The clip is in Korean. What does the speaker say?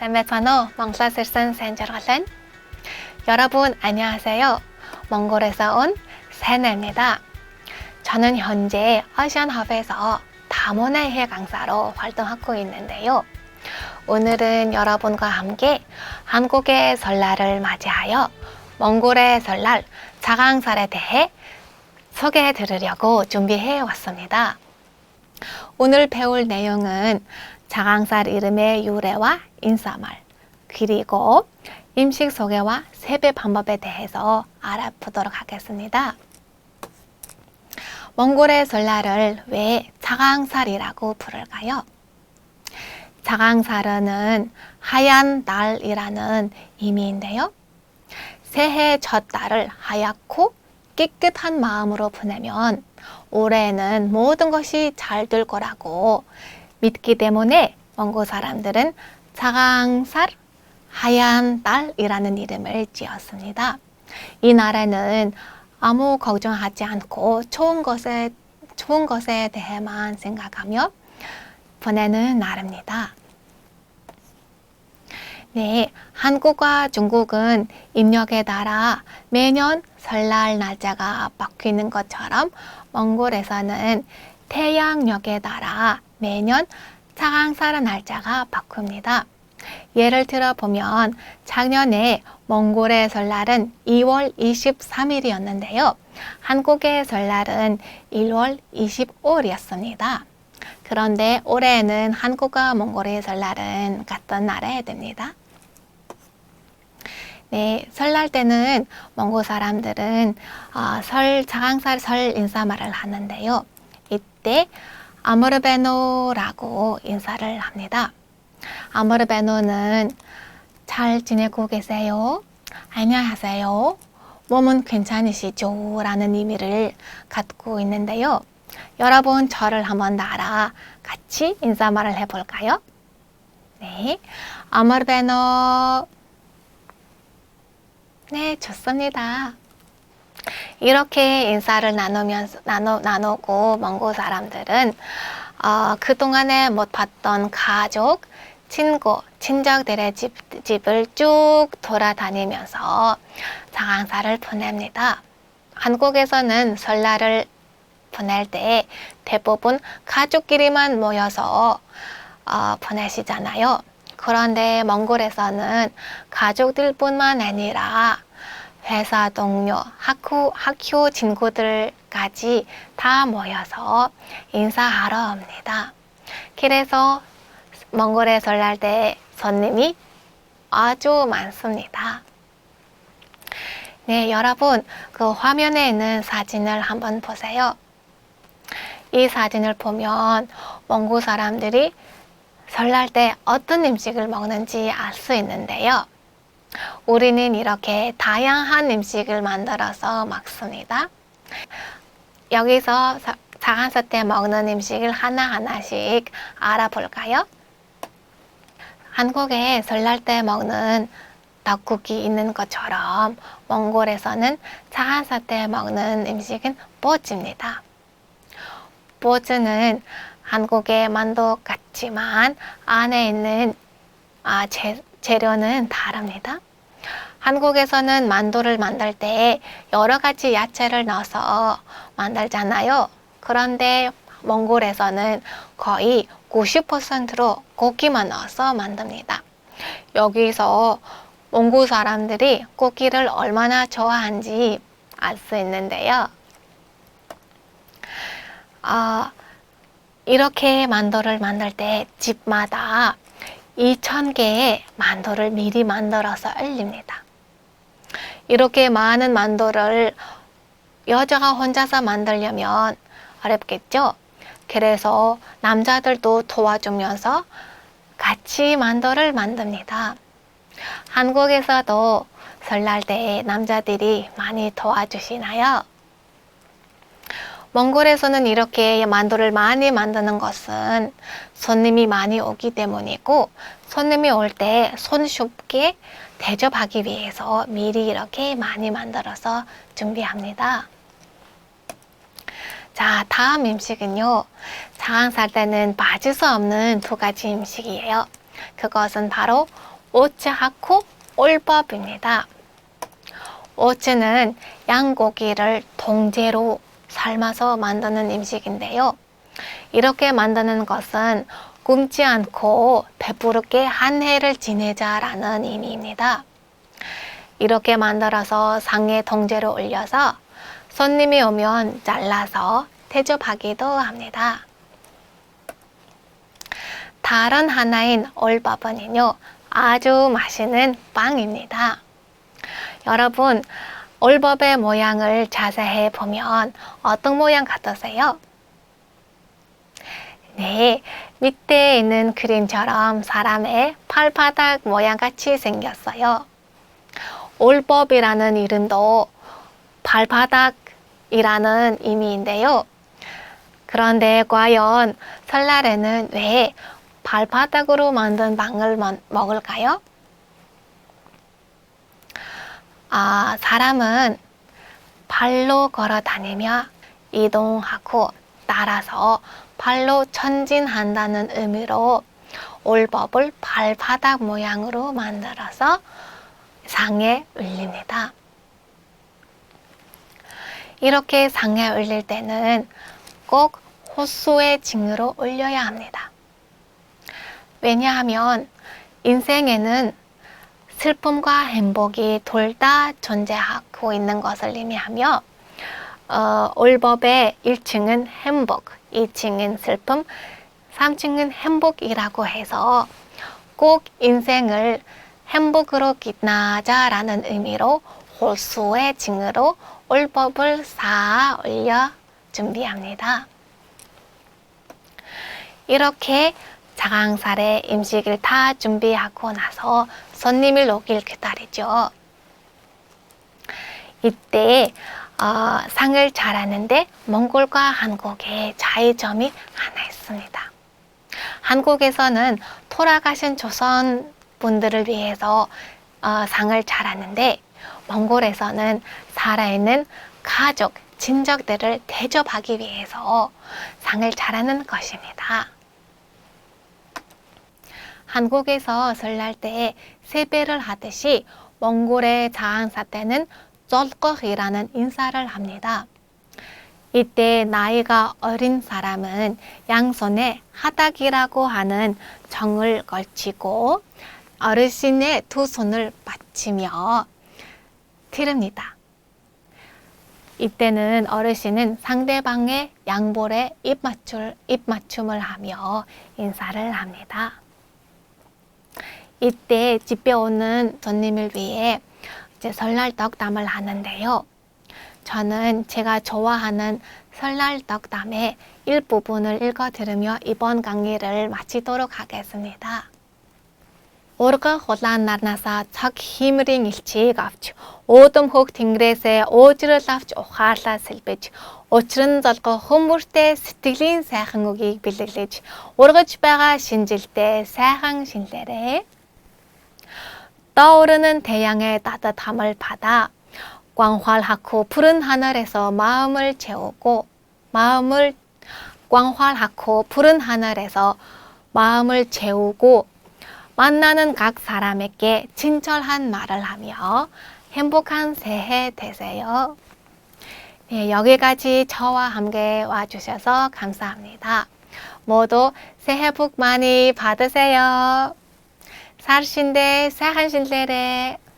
쌤메파노 멍사슬선 센저갈렌 여러분 안녕하세요. 몽골에서 온 세네입니다. 저는 현재 아시안합에서 다문화해 강사로 활동하고 있는데요. 오늘은 여러분과 함께 한국의 설날을 맞이하여 몽골의 설날 자강살에 대해 소개해 드리려고 준비해 왔습니다. 오늘 배울 내용은 자강살 이름의 유래와 인사말, 그리고 음식 소개와 세배 방법에 대해서 알아보도록 하겠습니다. 몽골의 설날을 왜 자강살이라고 부를까요? 자강살은 하얀 날이라는 의미인데요. 새해 첫 달을 하얗고 깨끗한 마음으로 보내면 올해는 모든 것이 잘 될 거라고 믿기 때문에 몽골 사람들은 자강살 하얀 달이라는 이름을 지었습니다. 이 날에는 아무 걱정하지 않고 좋은 것에 좋은 것에 대해만 생각하며 보내는 날입니다. 네, 한국과 중국은 입력에 따라 매년 설날 날짜가 바뀌는 것처럼 몽골에서는 태양력에 따라 매년 차강살 날짜가 바뀝니다. 예를 들어 보면 작년에 몽골의 설날은 2월 23일이었는데요. 한국의 설날은 1월 25일이었습니다. 그런데 올해는 한국과 몽골의 설날은 같은 날에 됩니다. 네, 설날 때는 몽골 사람들은 어, 설 자강살 설 인사말을 하는데요. 이때 아무르베노라고 인사를 합니다. 아무르베노는 잘 지내고 계세요? 안녕하세요. 몸은 괜찮으시죠? 라는 의미를 갖고 있는데요. 여러분 저를 한번 따라 같이 인사말을 해볼까요? 네, 아무르베노 네, 좋습니다. 이렇게 인사를 나누면서 나누, 나누고 몽골 사람들은 어, 그동안에 못 봤던 가족, 친구, 친척들의 집, 집을 쭉 돌아다니면서 장항사를 보냅니다. 한국에서는 설날을 보낼 때 대부분 가족끼리만 모여서 어, 보내시잖아요. 그런데 몽골에서는 가족들뿐만 아니라 회사 동료, 학교, 학교 친구들까지 다 모여서 인사하러 옵니다. 그래서 몽골에 설날 때 손님이 아주 많습니다. 네, 여러분, 그 화면에 있는 사진을 한번 보세요. 이 사진을 보면 몽골 사람들이 설날 때 어떤 음식을 먹는지 알 수 있는데요. 우리는 이렇게 다양한 음식을 만들어서 먹습니다. 여기서 장한사 때 먹는 음식을 하나하나씩 알아볼까요? 한국에 설날 때 먹는 떡국이 있는 것처럼 몽골에서는 장한사 때 먹는 음식은 뽀찌입니다. 뽀찌는 한국의 만두 같지만 안에 있는 아, 재, 재료는 다릅니다. 한국에서는 만두를 만들 때 여러 가지 야채를 넣어서 만들잖아요. 그런데 몽골에서는 거의 90%로 고기만 넣어서 만듭니다. 여기서 몽골 사람들이 고기를 얼마나 좋아하는지 알 수 있는데요. 아, 이렇게 만두를 만들 때 집마다 2,000개의 만두를 미리 만들어서 올립니다. 이렇게 많은 만두를 여자가 혼자서 만들려면 어렵겠죠? 그래서 남자들도 도와주면서 같이 만두를 만듭니다. 한국에서도 설날 때 남자들이 많이 도와주시나요? 몽골에서는 이렇게 만두를 많이 만드는 것은 손님이 많이 오기 때문이고 손님이 올 때 손쉽게 대접하기 위해서 미리 이렇게 많이 만들어서 준비합니다. 자, 다음 음식은요. 장항살 때는 빠질 수 없는 두 가지 음식이에요. 그것은 바로 오츠하쿠 올법입니다. 오츠는 양고기를 동제로 삶아서 만드는 음식인데요. 이렇게 만드는 것은 굶지 않고 배부르게 한 해를 지내자라는 의미입니다. 이렇게 만들어서 상에 동제로 올려서 손님이 오면 잘라서 대접하기도 합니다. 다른 하나인 올밥은요, 아주 맛있는 빵입니다. 여러분, 올밥의 모양을 자세히 보면 어떤 모양 같으세요? 네, 밑에 있는 그림처럼 사람의 팔바닥 모양 같이 생겼어요. 올법이라는 이름도 발바닥이라는 의미인데요. 그런데 과연 설날에는 왜 발바닥으로 만든 빵을 먹- 먹을까요? 아, 사람은 발로 걸어 다니며 이동하고 따라서 발로 전진한다는 의미로 올법을 발바닥 모양으로 만들어서 상에 올립니다. 이렇게 상에 올릴 때는 꼭 호수의 징으로 올려야 합니다. 왜냐하면 인생에는 슬픔과 행복이 둘 다 존재하고 있는 것을 의미하며 어, 올법의 1층은 행복, 2층은 슬픔, 3층은 행복이라고 해서 꼭 인생을 행복으로 빛나자라는 의미로 호수의 징으로 올법을 쌓아 올려 준비합니다. 이렇게 자강살의 음식을 다 준비하고 나서 손님을 오길 기다리죠. 이때 어, 상을 잘하는데 몽골과 한국의 차이점이 하나 있습니다. 한국에서는 돌아가신 조선 분들을 위해서 어, 상을 잘하는데 몽골에서는 살아있는 가족, 친척들을 대접하기 위해서 상을 잘하는 것입니다. 한국에서 설날 때 세배를 하듯이 몽골의 자항사 때는 쫄꺽이라는 인사를 합니다. 이때 나이가 어린 사람은 양손에 하닥이라고 하는 정을 걸치고 어르신의 두 손을 받치며 티릅니다. 이때는 어르신은 상대방의 양볼에 입맞출, 입맞춤을 하며 인사를 합니다. 이때 집에 오는 손님을 위해 이제 설날 떡담을 하는데요. 저는 제가 좋아하는 설날 떡담의 일부분을 읽어 들으며 이번 강의를 마치도록 하겠습니다. Урга хулаан нарнасаа цаг хиймрийн элчийг авч өөдөм хөх тэнгэрээсээ уужрал авч ухаалаа сэлбэж учран золго хүмүүртэй сэтгэлийн сайхан үгийг бэлэглэж ургаж байгаа шинжилтэй сайхан шинлээрээ 떠오르는 태양의 따뜻함을 받아 광활하고 푸른 하늘에서 마음을 채우고 마음을 광활하고 푸른 하늘에서 마음을 채우고 만나는 각 사람에게 친절한 말을 하며 행복한 새해 되세요. 네, 여기까지 저와 함께 와주셔서 감사합니다. 모두 새해 복 많이 받으세요. Сар шиндээ сайхан шинлээрээ.